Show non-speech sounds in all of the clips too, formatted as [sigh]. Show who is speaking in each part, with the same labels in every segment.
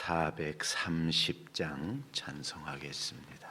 Speaker 1: 430장 찬송하겠습니다.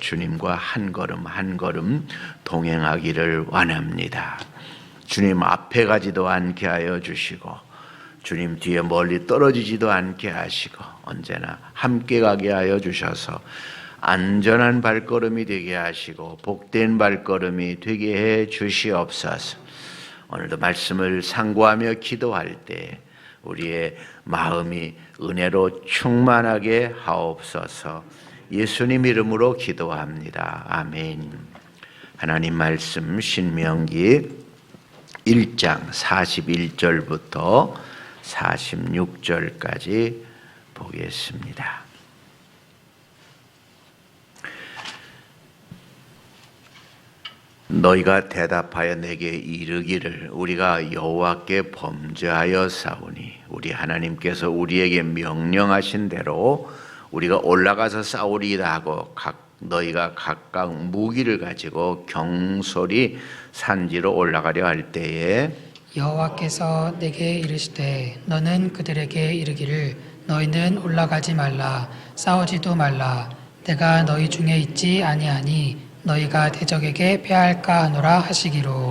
Speaker 1: 주님과 한 걸음 한 걸음 동행하기를 원합니다. 주님 앞에 가지도 않게 하여 주시고 주님 뒤에 멀리 떨어지지도 않게 하시고 언제나 함께 가게 하여 주셔서 안전한 발걸음이 되게 하시고 복된 발걸음이 되게 해 주시옵소서. 오늘도 말씀을 상고하며 기도할 때 우리의 마음이 은혜로 충만하게 하옵소서. 예수님 이름으로 기도합니다. 아멘. 하나님 말씀 신명기 1장 41절부터 46절까지 보겠습니다. 너희가 대답하여 내게 이르기를 우리가 여호와께 범죄하여 싸우니 우리 하나님께서 우리에게 명령하신 대로 우리가 올라가서 싸우리이다 하고 각 너희가 각각 무기를 가지고 경솔히 산지로 올라가려 할 때에
Speaker 2: 여호와께서 내게 이르시되 너는 그들에게 이르기를 너희는 올라가지 말라 싸우지도 말라. 내가 너희 중에 있지 아니하니 너희가 대적에게 패할까 하노라 하시기로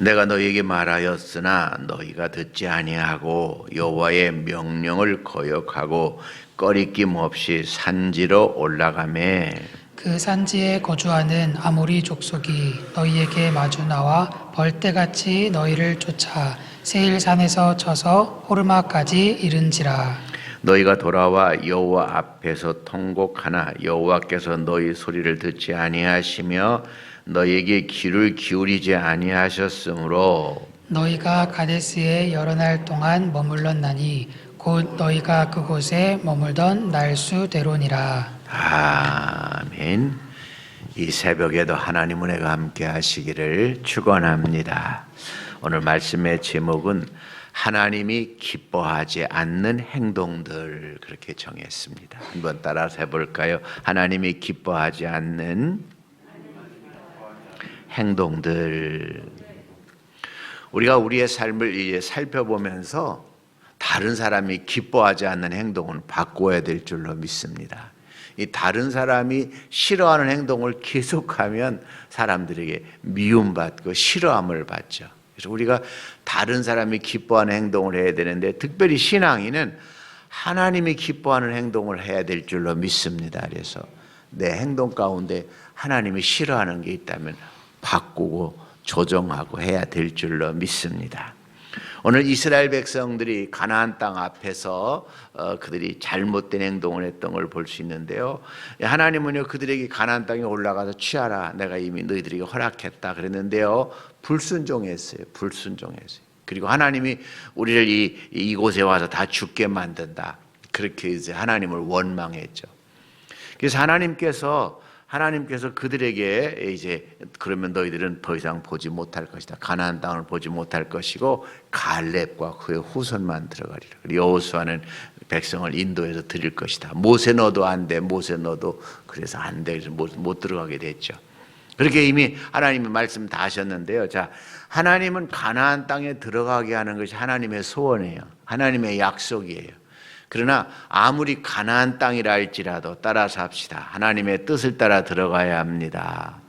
Speaker 1: 내가 너희에게 말하였으나 너희가 듣지 아니하고 여호와의 명령을 거역하고 꺼리낌 없이 산지로 올라가매.
Speaker 2: 그 산지에 거주하는 아모리 족속이 너희에게 마주 나와 벌떼같이 너희를 쫓아 세일산에서 쳐서 호르마까지 이른지라.
Speaker 1: 너희가 돌아와 여호와 앞에서 통곡하나 여호와께서 너희 소리를 듣지 아니하시며 너희에게 귀를 기울이지 아니하셨으므로
Speaker 2: 너희가 가데스에 여러 날 동안 머물렀나니 곧 너희가 그곳에 머물던 날수대로니라
Speaker 1: 아멘. 이 새벽에도 하나님 은혜가 함께 하시기를 축원합니다. 오늘 말씀의 제목은 하나님이 기뻐하지 않는 행동들 그렇게 정했습니다. 한번 따라서 해볼까요? 하나님이 기뻐하지 않는 행동들. 우리가 우리의 삶을 이제 살펴보면서 다른 사람이 기뻐하지 않는 행동은 바꿔야 될 줄로 믿습니다. 이 다른 사람이 싫어하는 행동을 계속하면 사람들에게 미움받고 싫어함을 받죠. 그래서 우리가 다른 사람이 기뻐하는 행동을 해야 되는데 특별히 신앙인은 하나님이 기뻐하는 행동을 해야 될 줄로 믿습니다. 그래서 내 행동 가운데 하나님이 싫어하는 게 있다면 바꾸고 조정하고 해야 될 줄로 믿습니다. 오늘 이스라엘 백성들이 가나안 땅 앞에서 어, 그들이 잘못된 행동을 했던 걸 볼 수 있는데요. 하나님은요 그들에게 가나안 땅에 올라가서 취하라. 내가 이미 너희들에게 허락했다 그랬는데요. 불순종했어요. 불순종했어요. 그리고 하나님이 우리를 이 이곳에 와서 다 죽게 만든다. 그렇게 이제 하나님을 원망했죠. 그래서 하나님께서 하나님께서 그들에게 이제 그러면 너희들은 더 이상 보지 못할 것이다. 가나안 땅을 보지 못할 것이고 갈렙과 그의 후손만 들어가리라. 여호수아는 백성을 인도해서 드릴 것이다. 모세 너도 안 돼. 모세 너도 그래서 안 돼. 그래서 못, 못 들어가게 됐죠. 그렇게 이미 하나님이 말씀 다 하셨는데요. 자, 하나님은 가나안 땅에 들어가게 하는 것이 하나님의 소원이에요. 하나님의 약속이에요. 그러나 아무리 가나안 땅이라 할지라도 따라서 합시다. 하나님의 뜻을 따라 들어가야 합니다.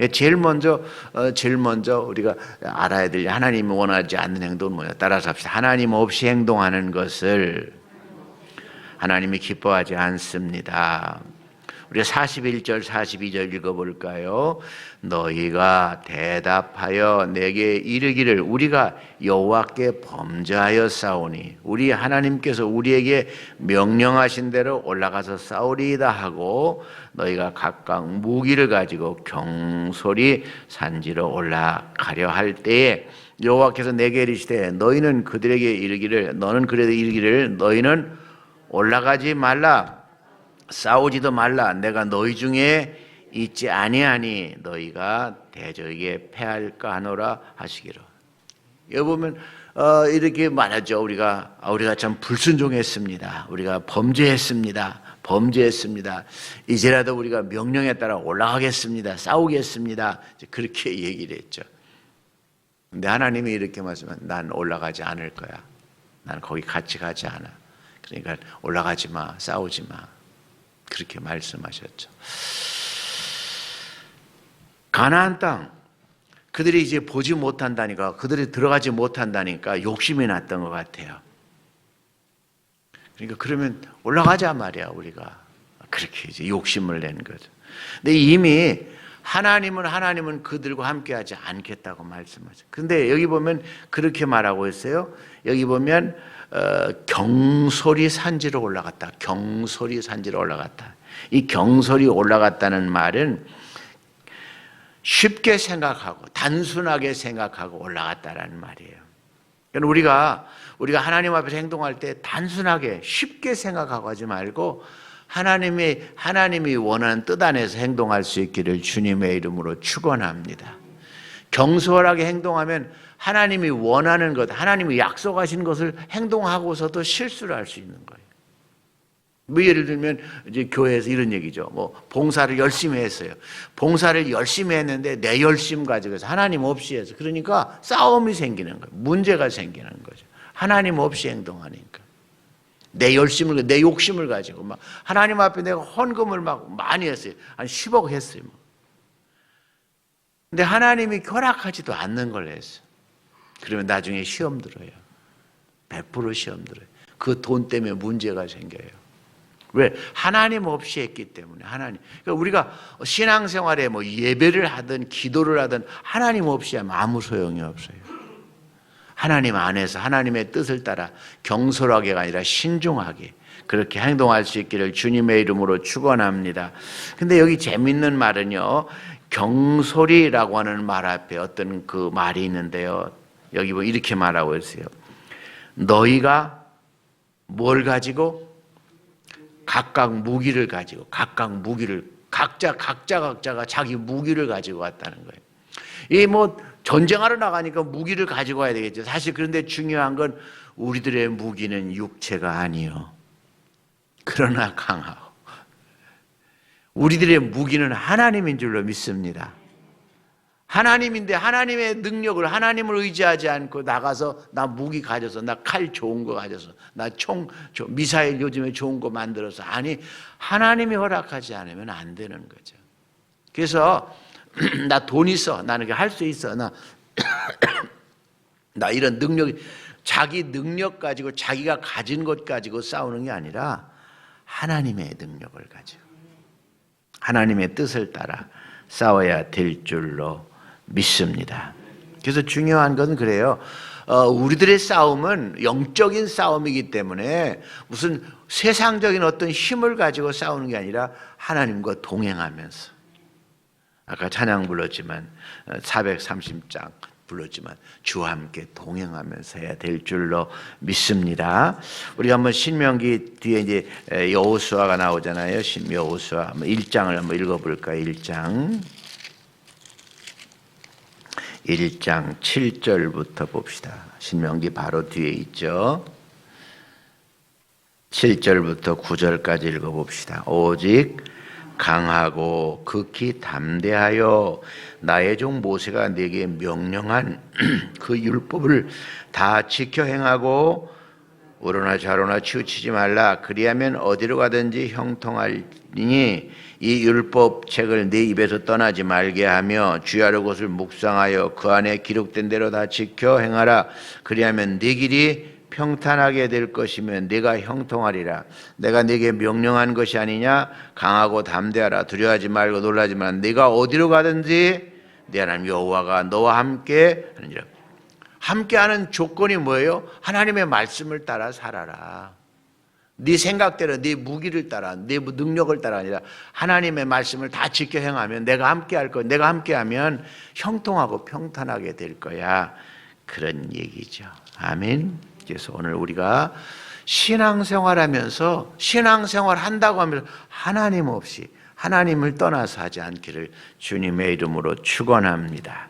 Speaker 1: 예, 제일 먼저 어, 제일 먼저 우리가 알아야 될 하나님이 원하지 않는 행동은 뭐냐? 따라서 합시다. 하나님 없이 행동하는 것을 하나님이 기뻐하지 않습니다. 우리가 41절 42절 읽어볼까요? 너희가 대답하여 내게 이르기를 우리가 여호와께 범죄하여 싸우니 우리 하나님께서 우리에게 명령하신 대로 올라가서 싸우리이다 하고 너희가 각각 무기를 가지고 경솔히 산지로 올라가려 할 때에 여호와께서 내게 이르시되 너희는 그들에게 이르기를 너는 그래도 이르기를 너희는 올라가지 말라 싸우지도 말라. 내가 너희 중에 있지 아니하니 너희가 대적에게 패할까 하노라 하시기로. 여기 보면 어, 이렇게 말하죠. 우리가 아, 우리가 참 불순종했습니다. 우리가 범죄했습니다. 범죄했습니다. 이제라도 우리가 명령에 따라 올라가겠습니다. 싸우겠습니다. 그렇게 [laughs] 얘기를 했죠. 근데 하나님이 이렇게 말씀하면 난 올라가지 않을 거야. 난 거기 같이 가지 않아. 그러니까 올라가지 마 싸우지 마 그렇게 말씀하셨죠. 가나안 땅 그들이 이제 보지 못한다니까 그들이 들어가지 못한다니까 욕심이 났던 것 같아요. 그러니까 그러면 올라가자 말이야 우리가 그렇게 이제 욕심을 낸 거죠. 근데 이미 하나님은 하나님은 그들과 함께하지 않겠다고 말씀하죠. 근데 여기 보면 그렇게 말하고 있어요. 여기 보면 어, 경솔이 산지로 올라갔다. 경솔이 산지로 올라갔다. 이 경솔이 올라갔다는 말은 쉽게 생각하고 단순하게 생각하고 올라갔다라는 말이에요. 그러니까 우리가 우리가 하나님 앞에서 행동할 때 단순하게 쉽게 생각하고 하지 말고 하나님이 하나님이 원하는 뜻 안에서 행동할 수 있기를 주님의 이름으로 축원합니다. 경솔하게 행동하면 하나님이 원하는 것, 하나님이 약속하신 것을 행동하고서도 실수를 할 수 있는 거예요. 뭐 예를 들면 이제 교회에서 이런 얘기죠. 뭐 봉사를 열심히 했어요. 봉사를 열심히 했는데 내 열심 가지고서 하나님 없이 해서 그러니까 싸움이 생기는 거예요. 문제가 생기는 거죠. 하나님 없이 행동하니까. 내 열심을 내 욕심을 가지고 막 하나님 앞에 내가 헌금을 막 많이 했어요. 한 10억 했어요. 근데 하나님이 결합하지도 않는 걸 했어. 그러면 나중에 시험 들어요. 100% 시험 들어요. 그 돈 때문에 문제가 생겨요. 왜? 하나님 없이 했기 때문에 하나님. 그러니까 우리가 신앙생활에 뭐 예배를 하든 기도를 하든 하나님 없이 하면 아무 소용이 없어요. 하나님 안에서 하나님의 뜻을 따라 경솔하게가 아니라 신중하게 그렇게 행동할 수 있기를 주님의 이름으로 축원합니다. 근데 여기 재밌는 말은요. 경솔이라고 하는 말 앞에 어떤 그 말이 있는데요. 여기 뭐 이렇게 말하고 있어요. 너희가 뭘 가지고 각각 무기를 가지고 각각 무기를 각자 각자 각자가 자기 무기를 가지고 왔다는 거예요. 이 뭐 전쟁하러 나가니까 무기를 가지고 와야 되겠죠. 사실 그런데 중요한 건 우리들의 무기는 육체가 아니요. 그러나 강하고 우리들의 무기는 하나님인 줄로 믿습니다. 하나님인데 하나님의 능력을 하나님을 의지하지 않고 나가서 나 무기 가져서 나 칼 좋은 거 가져서 나 총 미사일 요즘에 좋은 거 만들어서 아니 하나님이 허락하지 않으면 안 되는 거죠. 그래서 [clears throat] 나 돈 있어. 나는 할 수 있어. 나 [clears throat] 나 이런 능력이 자기 능력 가지고 자기가 가진 것 가지고 싸우는 게 아니라 하나님의 능력을 가지고 하나님의 뜻을 따라 싸워야 될 줄로 믿습니다. 그래서 중요한 건 그래요. 어, 우리들의 싸움은 영적인 싸움이기 때문에 무슨 세상적인 어떤 힘을 가지고 싸우는 게 아니라 하나님과 동행하면서 아까 찬양 불렀지만 430장 불렀지만 주와 함께 동행하면서 해야 될 줄로 믿습니다. 우리가 한번 신명기 뒤에 이제 여호수아가 나오잖아요. 신여호수아 1장을 한번 읽어 볼까요? 1장 1장 7절부터 봅시다. 신명기 바로 뒤에 있죠. 7절부터 9절까지 읽어봅시다. 오직 강하고 극히 담대하여 나의 종 모세가 내게 명령한 [clears throat] 그 율법을 다 지켜 행하고 우로나 좌로나 치우치지 말라 그리하면 어디로 가든지 형통하리니 이 율법 책을 네 입에서 떠나지 말게 하며 주야로 것을 묵상하여 그 안에 기록된 대로 다 지켜 행하라 그리하면 네 길이 평탄하게 될 것이면 네가 형통하리라. 내가 네게 명령한 것이 아니냐? 강하고 담대하라. 두려워하지 말고 놀라지 마. 네가 어디로 가든지 네 하나님 여호와가 너와 함께 하느니라. 함께하는 조건이 뭐예요? 하나님의 말씀을 따라 살아라. 네 생각대로 네 무기를 따라 네 능력을 따라 아니라 하나님의 말씀을 다 지켜 행하면 내가 함께 할 거. 내가 함께 하면 형통하고 평탄하게 될 거야. 그런 얘기죠. 아멘. 그래서 오늘 우리가 신앙생활 하면서 신앙생활 한다고 하면서 하나님 없이 하나님을 떠나서 하지 않기를 주님의 이름으로 축원합니다.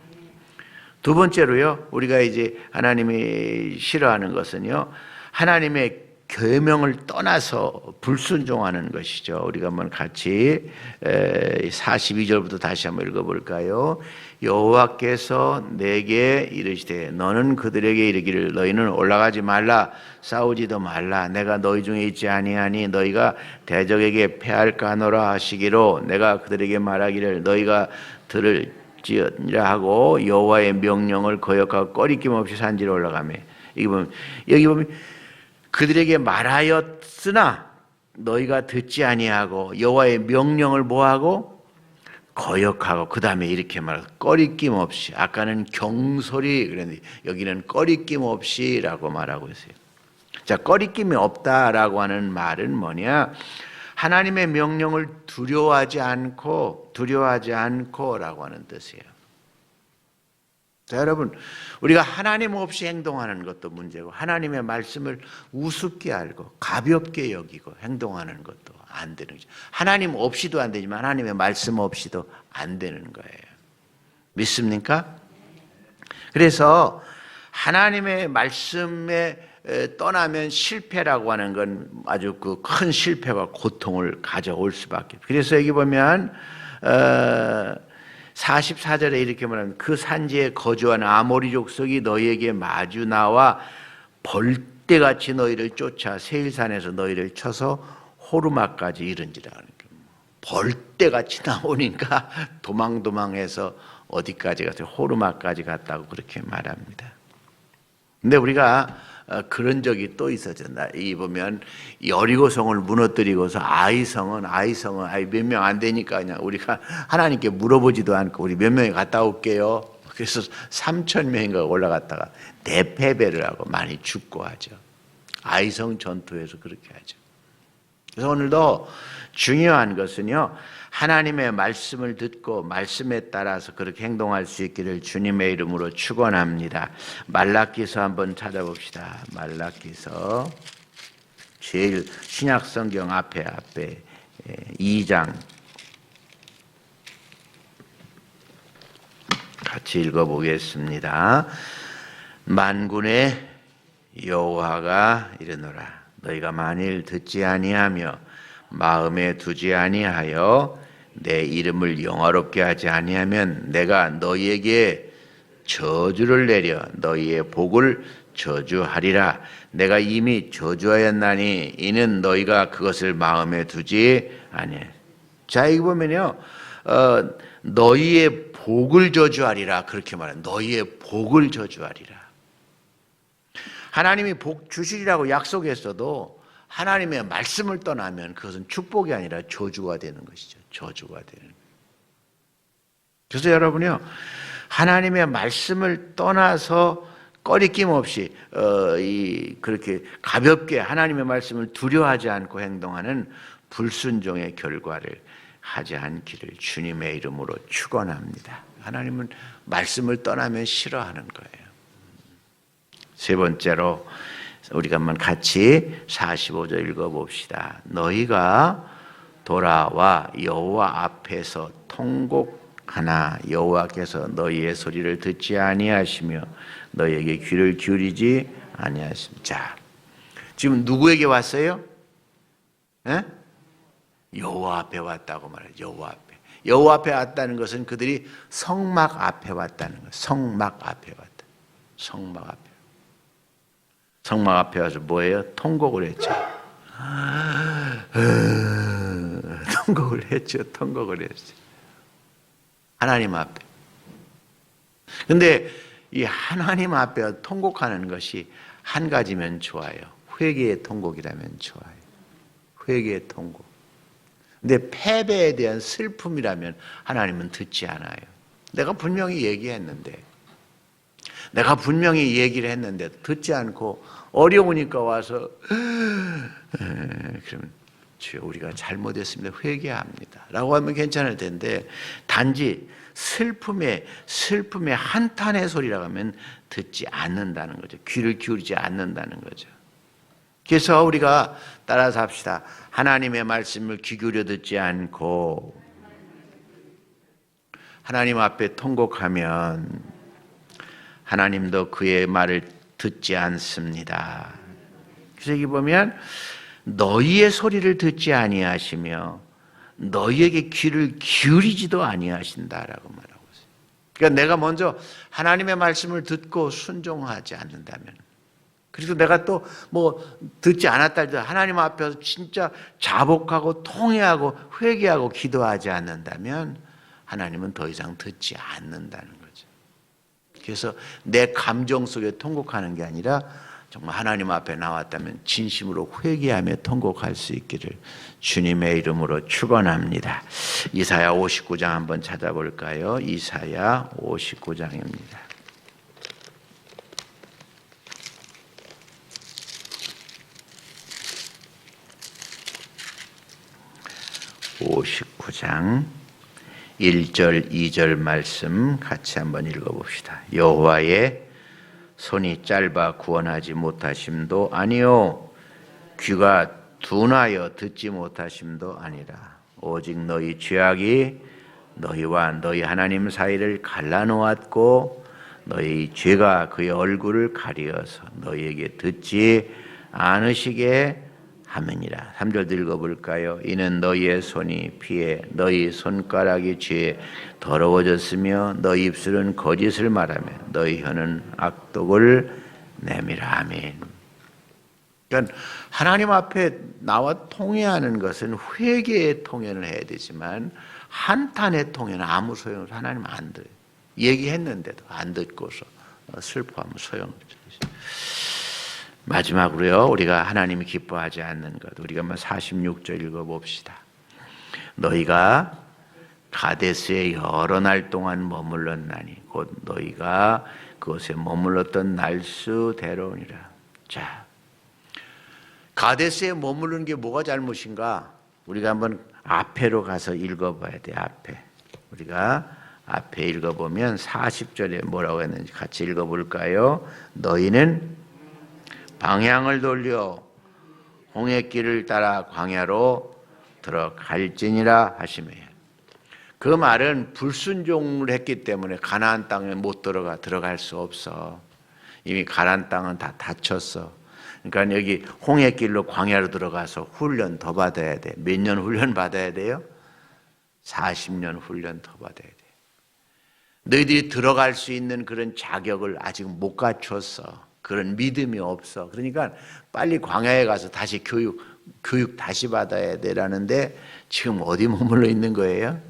Speaker 1: 두 번째로요. 우리가 이제 하나님이 싫어하는 것은요. 하나님의 계명을 떠나서 불순종하는 것이죠. 우리가 한번 같이 42절부터 다시 한번 읽어볼까요? 여호와께서 내게 이르시되 너는 그들에게 이르기를 너희는 올라가지 말라 싸우지도 말라 내가 너희 중에 있지 아니하니 너희가 대적에게 패할까 하노라 하시기로 내가 그들에게 말하기를 너희가 들을 지으라 하고 여호와의 명령을 거역하고 꺼리낌 없이 산지로 올라가매 여기 보면 여기 보면 그들에게 말하였으나 너희가 듣지 아니하고 여호와의 명령을 뭐하고 거역하고 그 다음에 이렇게 말하고 꺼리낌 없이 아까는 경솔이 그랬는데 여기는 꺼리낌 없이라고 말하고 있어요. 자 꺼리낌이 없다라고 하는 말은 뭐냐? 하나님의 명령을 두려워하지 않고 두려워하지 않고라고 하는 뜻이에요. 자, 여러분, 우리가 하나님 없이 행동하는 것도 문제고, 하나님의 말씀을 우습게 알고, 가볍게 여기고, 행동하는 것도 안 되는 거죠. 하나님 없이도 안 되지만, 하나님의 말씀 없이도 안 되는 거예요. 믿습니까? 그래서, 하나님의 말씀에 떠나면 실패라고 하는 건 아주 그 큰 실패와 고통을 가져올 수밖에. 그래서 여기 보면, 어, 44절에 이렇게 말하면 그 산지에 거주하는 아모리 족속이 너희에게 마주 나와 벌떼같이 너희를 쫓아 세일산에서 너희를 쳐서 호르마까지 이른지라 벌떼같이 나오니까 [laughs] 도망도망해서 어디까지 갔어요? 호르마까지 갔다고 그렇게 말합니다. 근데 우리가 어, 그런 적이 또 있었잖아. 이 보면 여리고성을 무너뜨리고서 아이성은 아이성은 아이 몇 명 안 되니까 그냥 우리가 하나님께 물어보지도 않고 우리 몇 명이 갔다 올게요. 그래서 3천 명인가 올라갔다가 대패배를 하고 많이 죽고 하죠. 아이성 전투에서 그렇게 하죠. 그래서 오늘도 중요한 것은요. 하나님의 말씀을 듣고 말씀에 따라서 그렇게 행동할 수 있기를 주님의 이름으로 축원합니다. 말라기서 한번 찾아봅시다. 말라기서 제일 신약 성경 앞에 앞에 2장 같이 읽어 보겠습니다. 만군의 여호와가 이르노라 너희가 만일 듣지 아니하며 마음에 두지 아니하여 내 이름을 영화롭게 하지 아니하면 내가 너희에게 저주를 내려 너희의 복을 저주하리라. 내가 이미 저주하였나니 이는 너희가 그것을 마음에 두지 아니해. 자, 이거 보면요. 어, 너희의 복을 저주하리라. 그렇게 말해. 너희의 복을 저주하리라. 하나님이 복 주시리라고 약속했어도 하나님의 말씀을 떠나면 그것은 축복이 아니라 저주가 되는 것이죠. 저주가 되는. 그래서 여러분요. 하나님의 말씀을 떠나서 꺼리낌 없이 어, 이 그렇게 가볍게 하나님의 말씀을 두려워하지 않고 행동하는 불순종의 결과를 하지 않기를 주님의 이름으로 축원합니다. 하나님은 말씀을 떠나면 싫어하는 거예요. 세 번째로 우리가 한번 같이 45절 읽어 봅시다. 너희가 돌아와 여호와 앞에서 통곡하나 여호와께서 너희의 소리를 듣지 아니하시며 너희에게 귀를 기울이지 아니하십니다. 자, 지금 누구에게 왔어요? 예? 여호와 앞에 왔다고 말해요. 여호와 앞에. 여호와 앞에 왔다는 것은 그들이 성막 앞에 왔다는 거예요. 성막 앞에 왔다. 성막 앞에. 성막 앞에 와서 뭐예요? 통곡을 했죠. 통곡을 했죠. 통곡을 했죠. 하나님 앞에. 근데 이 하나님 앞에 통곡하는 것이 한 가지면 좋아요. 회개의 통곡이라면 좋아요. 회개의 통곡. 근데 패배에 대한 슬픔이라면 하나님은 듣지 않아요. 내가 분명히 얘기했는데, 내가 분명히 얘기를 했는데 듣지 않고 어려우니까 와서 [laughs] 그러면 주여 우리가 잘못했습니다. 회개합니다. 라고 하면 괜찮을 텐데 단지 슬픔의 슬픔의 한탄의 소리라고 하면 듣지 않는다는 거죠. 귀를 기울이지 않는다는 거죠. 그래서 우리가 따라서 합시다. 하나님의 말씀을 귀 기울여 듣지 않고 하나님 앞에 통곡하면 하나님도 그의 말을 듣지 않습니다. 그래서 여기 보면 너희의 소리를 듣지 아니하시며 너희에게 귀를 기울이지도 아니하신다라고 말하고 있어요. 그러니까 내가 먼저 하나님의 말씀을 듣고 순종하지 않는다면 그리고 내가 또 뭐 듣지 않았다 해도 하나님 앞에서 진짜 자복하고 통회하고 회개하고 기도하지 않는다면 하나님은 더 이상 듣지 않는다는 거죠. 그래서 내 감정 속에 통곡하는 게 아니라 정말 하나님 앞에 나왔다면 진심으로 회개하며 통곡할 수 있기를 주님의 이름으로 축원합니다. 이사야 59장 한번 찾아볼까요? 이사야 59장입니다. 59장 1절 2절 말씀 같이 한번 읽어 봅시다. 여호와의 손이 짧아 구원하지 못하심도 아니요 귀가 둔하여 듣지 못하심도 아니라 오직 너희 죄악이 너희와 너희 하나님 사이를 갈라놓았고 너희 죄가 그의 얼굴을 가리어서 너희에게 듣지 않으시게 함이니라. 3절 읽어볼까요? 이는 너희의 손이 피해 너희 손가락이 죄에 더러워졌으며 너희 입술은 거짓을 말하며 너희 혀는 악독을 내밀어 아멘. 그러니까 하나님 앞에 나와 통회하는 것은 회개의 통회를 해야 되지만 한탄의 통회는 아무 소용없어 하나님 안 들어요. 얘기했는데도 안 듣고서 슬퍼하면 소용없죠. 마지막으로요, 우리가 하나님이 기뻐하지 않는 것, 우리가 한번 46절 읽어봅시다. 너희가 가데스에 여러 날 동안 머물렀나니, 곧 너희가 그곳에 머물렀던 날수대로니라. 자, 가데스에 머무르는 게 뭐가 잘못인가? 우리가 한번 앞에로 가서 읽어봐야 돼, 앞에. 우리가 앞에 읽어보면 40절에 뭐라고 했는지 같이 읽어볼까요? 너희는 방향을 돌려 홍해 길을 따라 광야로 들어갈지니라 하시며. 그 말은 불순종을 했기 때문에 가나안 땅에 못 들어가 들어갈 수 없어. 이미 가나안 땅은 다 닫혔어. 그러니까 여기 홍해 길로 광야로 들어가서 훈련 더 받아야 돼. 몇 년 훈련 받아야 돼요? 40년 훈련 더 받아야 돼. 너희들이 들어갈 수 있는 그런 자격을 아직 못 갖췄어. 그런 믿음이 없어. 그러니까 빨리 광야에 가서 다시 교육, 교육 다시 받아야 되라는데 지금 어디 머물러 있는 거예요?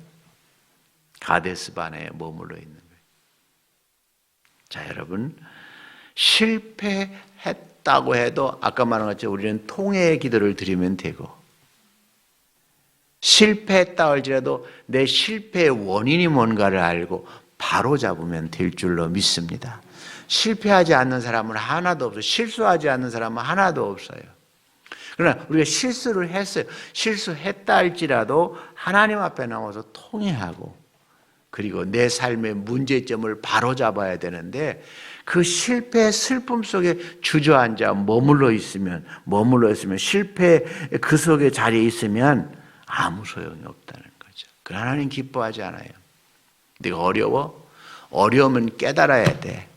Speaker 1: 가데스반에 머물러 있는 거예요. 자, 여러분. 실패했다고 해도 아까 말한 것처럼 우리는 통해의 기도를 드리면 되고 실패했다 할지라도 내 실패의 원인이 뭔가를 알고 바로 잡으면 될 줄로 믿습니다. 실패하지 않는 사람은 하나도 없어요. 실수하지 않는 사람은 하나도 없어요. 그러나 우리가 실수를 했어요. 실수했다 할지라도 하나님 앞에 나와서 통회하고 그리고 내 삶의 문제점을 바로 잡아야 되는데 그 실패의 슬픔 속에 주저앉아 머물러 있으면 머물러 있으면 실패 그 속에 자리에 있으면 아무 소용이 없다는 거죠. 그 하나님 기뻐하지 않아요. 네가 어려워? 어려우면 깨달아야 돼.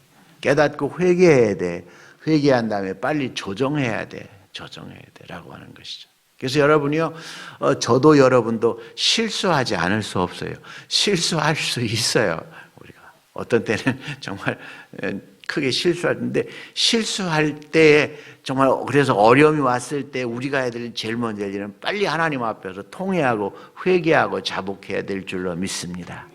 Speaker 1: 깨닫고 회개해야 돼. 회개한 다음에 빨리 조정해야 돼. 조정해야 돼라고 하는 것이죠. 그래서 여러분이요, 어, 저도 여러분도 실수하지 않을 수 없어요. 실수할 수 있어요. 우리가 어떤 때는 [laughs] 정말 크게 실수하는데 실수할 때 정말 그래서 어려움이 왔을 때 우리가 해야 될 제일 먼저 할 일은 빨리 하나님 앞에서 통회하고 회개하고 자복해야 될 줄로 믿습니다.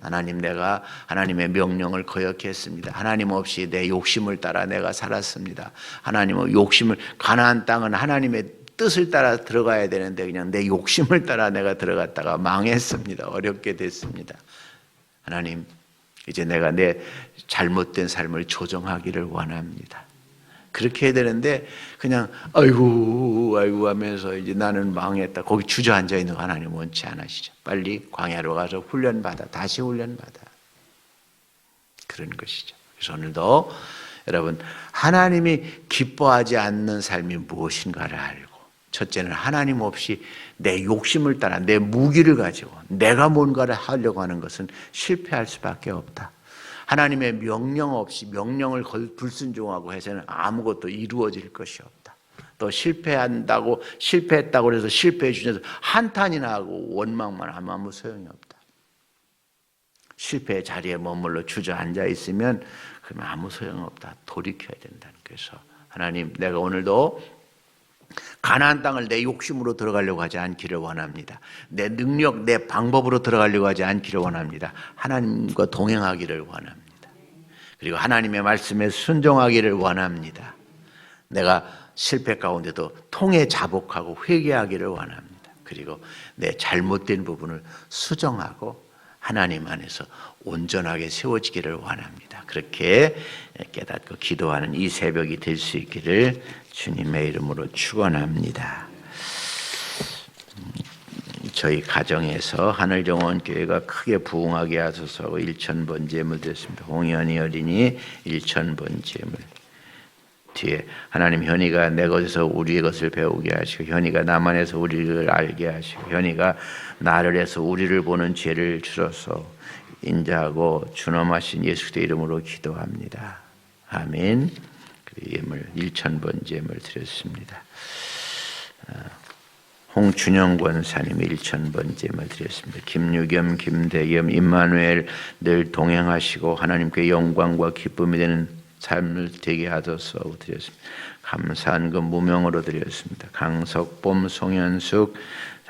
Speaker 1: 하나님 내가 하나님의 명령을 거역했습니다. 하나님 없이 내 욕심을 따라 내가 살았습니다. 하나님의 욕심을 가나안 땅은 하나님의 뜻을 따라 들어가야 되는데 그냥 내 욕심을 따라 내가 들어갔다가 망했습니다. 어렵게 됐습니다. 하나님 이제 내가 내 잘못된 삶을 조정하기를 원합니다. 그렇게 해야 되는데 그냥 아이고 아이고 하면서 이제 나는 망했다. 거기 주저앉아 있는 거 하나님 원치 않으시죠. 빨리 광야로 가서 훈련 받아 다시 훈련 받아. 그런 것이죠. 그래서 오늘도 여러분 하나님이 기뻐하지 않는 삶이 무엇인가를 알고 첫째는 하나님 없이 내 욕심을 따라 내 무기를 가지고 내가 뭔가를 하려고 하는 것은 실패할 수밖에 없다. 하나님의 명령 없이 명령을 불순종하고 해서는 아무것도 이루어질 것이 없다. 또 실패한다고 실패했다고 해서 실패해 주셔서 한탄이나 하고 원망만 하면 아무 소용이 없다. 실패의 자리에 머물러 주저앉아 있으면 그러면 아무 소용 없다. 돌이켜야 된다는 그래서 하나님 내가 오늘도 가나안 땅을 내 욕심으로 들어가려고 하지 않기를 원합니다. 내 능력, 내 방법으로 들어가려고 하지 않기를 원합니다. 하나님과 동행하기를 원합니다. 그리고 하나님의 말씀에 순종하기를 원합니다. 내가 실패 가운데도 통해 자복하고 회개하기를 원합니다. 그리고 내 잘못된 부분을 수정하고 하나님 안에서 온전하게 세워지기를 원합니다. 그렇게 깨닫고 기도하는 이 새벽이 될 수 있기를 주님의 이름으로 축원합니다. 저희 가정에서 하늘정원교회가 크게 부흥하게 하소서 하고 1천번 제물 드렸습니다. 홍현이 어린이 1천번 제물 뒤에 하나님 현이가 내 것에서 우리의 것을 배우게 하시고 현이가 나만에서 우리를 알게 하시고 현이가 나를 해서 우리를 보는 죄를 주셔서 인자하고 준엄하신 예수 그리스도 이름으로 기도합니다. 아멘. 예물 1천번 제물 드렸습니다. 홍준영 권사님 1천번째말 드렸습니다. 김유겸, 김대겸, 임마누엘 늘 동행하시고 하나님께 영광과 기쁨이 되는 삶을 되게 하소서 드렸습니다. 감사한 그 무명으로 드렸습니다. 강석범, 송현숙,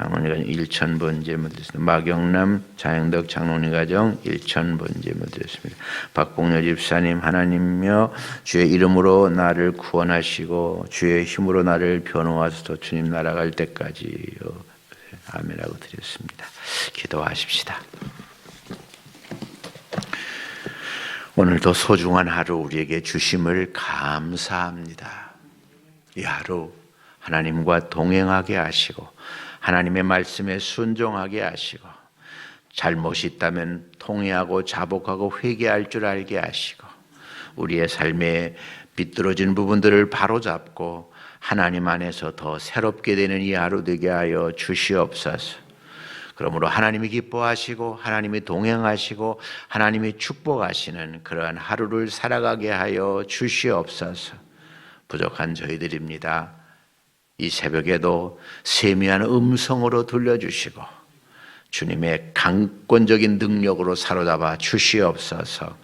Speaker 1: 장로님 가정 1천번째 드렸습니다. 마경남, 장영덕 장로님 가정 1천번째 드렸습니다. 박봉렬 집사님 하나님며 주의 이름으로 나를 구원하시고 주의 힘으로 나를 변호하소서 주님 날아갈 때까지 아멘하고 드렸습니다. 기도하십시다. 오늘도 소중한 하루 우리에게 주심을 감사합니다. 이 하루 하나님과 동행하게 하시고 하나님의 말씀에 순종하게 하시고 잘못이 있다면 통회하고 자복하고 회개할 줄 알게 하시고 우리의 삶에 비뚤어진 부분들을 바로잡고 하나님 안에서 더 새롭게 되는 이 하루 되게 하여 주시옵소서. 그러므로 하나님이 기뻐하시고 하나님이 동행하시고 하나님이 축복하시는 그러한 하루를 살아가게 하여 주시옵소서. 부족한 저희들입니다. 이 새벽에도 세미한 음성으로 들려주시고 주님의 강권적인 능력으로 사로잡아 주시옵소서.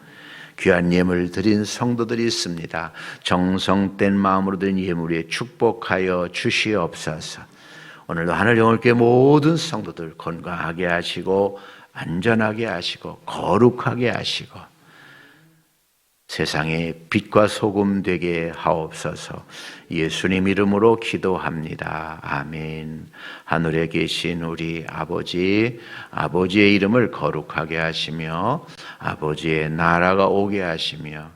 Speaker 1: 귀한 예물 드린 성도들이 있습니다. 정성된 마음으로 드린 예물에 축복하여 주시옵소서. 오늘도 하늘 영혼께 모든 성도들 건강하게 하시고 안전하게 하시고 거룩하게 하시고 세상에 빛과 소금 되게 하옵소서. 예수님 이름으로 기도합니다. 아멘. 하늘에 계신 우리 아버지, 아버지의 이름을 거룩하게 하시며 아버지의 나라가 오게 하시며